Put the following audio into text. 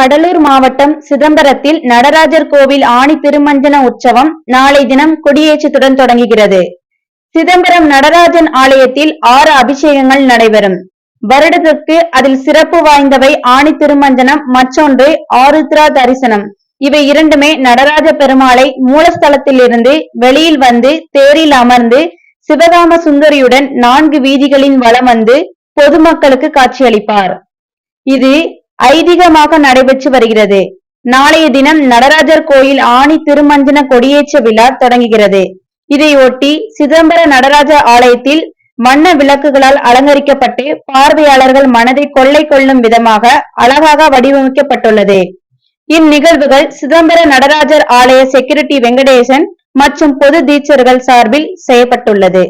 கடலூர் மாவட்டம் சிதம்பரத்தில் நடராஜர் கோவில் ஆணி திருமஞ்சன உற்சவம் நாளை தினம் கொடியேற்றத்துடன் தொடங்குகிறது. சிதம்பரம் நடராஜன் ஆலயத்தில் ஆறு அபிஷேகங்கள் நடைபெறும். வருடத்திற்கு அதில் சிறப்பு வாய்ந்தவை ஆணி திருமஞ்சனம் மற்றொன்று ஆருத்ரா தரிசனம். இவை இரண்டுமே நடராஜ பெருமாளை மூலஸ்தலத்திலிருந்து வெளியில் வந்து தேரில் அமர்ந்து சிவகாம சுந்தரியுடன் நான்கு வீதிகளின் வலம் வந்து பொதுமக்களுக்கு காட்சியளிப்பார். இது ஐதீகமாக நடைபெற்று வருகிறது. நாளைய தினம் நடராஜர் கோயில் ஆணி திருமஞ்சன கொடியேற்ற விழா தொடங்குகிறது. இதையொட்டி சிதம்பர நடராஜர் ஆலயத்தில் வண்ண விளக்குகளால் அலங்கரிக்கப்பட்டு பார்வையாளர்கள் மனதை கொள்ளை கொள்ளும் விதமாக அழகாக வடிவமைக்கப்பட்டுள்ளது. இந்நிகழ்வுகள் சிதம்பர நடராஜர் ஆலய செக்யூரிட்டி வெங்கடேசன் மற்றும் பொது தீட்சர்கள் சார்பில் செய்யப்பட்டுள்ளது.